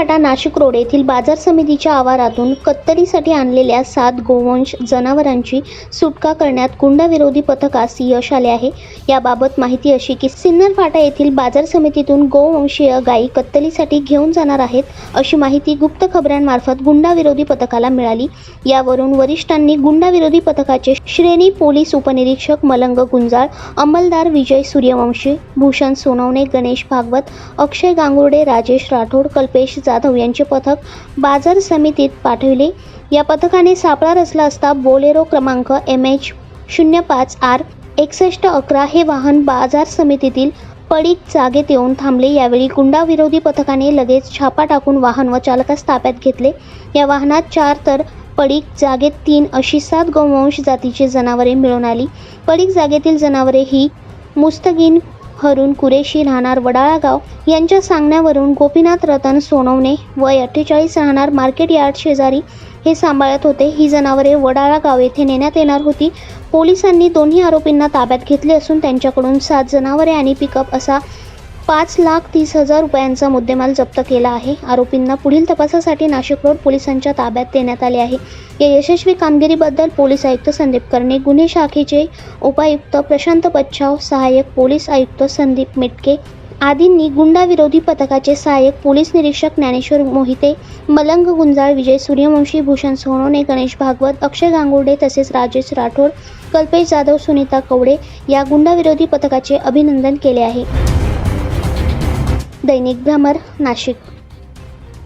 फाटा Nashik road येथील बाजार समितीच्या आवारातून कत्तलीसाठी आणलेल्या सात गोवंश जनावरांची सुटका करण्यात गुंडाविरोधी पथकास यश आले आहे. याबाबत माहिती अशी की सिन्नर फाटा येथील बाजार समितीतून गोवंशीय गायी कत्तलीसाठी घेऊन जाणार आहेत अशी माहिती गुप्त खबऱ्यांमार्फत गुंडाविरोधी पथकाला मिळाली. यावरून वरिष्ठांनी गुंडाविरोधी पथकाचे श्रेणी पोलीस उपनिरीक्षक मलंग गुंजाळ अंमलदार विजय सूर्यवंशी भूषण सोनवणे गणेश भागवत अक्षय गांगुर्डे राजेश राठोड कल्पेश जाधव यांचे पथक बाजार समितीत पाठविले. या पथकाने सापळा रचला असता बोलेरो क्रमांक एम एच शून्य पाच आर एकसष्ट अकरा हे वाहन बाजार समितीतील पडीक जागेत येऊन थांबले. यावेळी गुंडाविरोधी पथकाने लगेच छापा टाकून वाहन व चालकास ताब्यात घेतले. या वाहनात चार तर पडीक जागेत तीन अशी सात गोवंश जातीची जनावरे मिळून आली. पडीक जागेतील जनावरे ही मुस्तगीन हरून कुरेशी राहणार वडाळागाव यांच्या सांगण्यावरून गोपीनाथ रतन सोनवणे वय अठ्ठेचाळीस राहणार मार्केट यार्ड शेजारी हे सांभाळत होते. ही जनावरे वडाळागाव येथे नेण्यात येणार होती. पोलिसांनी दोन्ही आरोपींना ताब्यात घेतले असून त्यांच्याकडून सात जनावरे आणि पिकअप असा पाच लाख तीस हजार रुपयांचा मुद्देमाल जप्त केला आहे. आरोपींना पुढील तपासासाठी नाशिक रोड पोलिसांच्या ताब्यात देण्यात आले आहे. या यशस्वी कामगिरीबद्दल पोलीस आयुक्त संदीप कर्णे गुन्हे शाखेचे उपायुक्त प्रशांत पच्छाव सहाय्यक पोलीस आयुक्त संदीप मिटके आदींनी गुंडाविरोधी पथकाचे सहाय्यक पोलीस निरीक्षक ज्ञानेश्वर मोहिते मलंग गुंजाळ विजय सूर्यवंशी भूषण सोनवणे गणेश भागवत अक्षय गांगुर्डे तसेच राजेश राठोड कल्पेश जाधव सुनीता कवडे या गुंडाविरोधी पथकाचे अभिनंदन केले आहे. दैनिक भ्रमर नाशिक.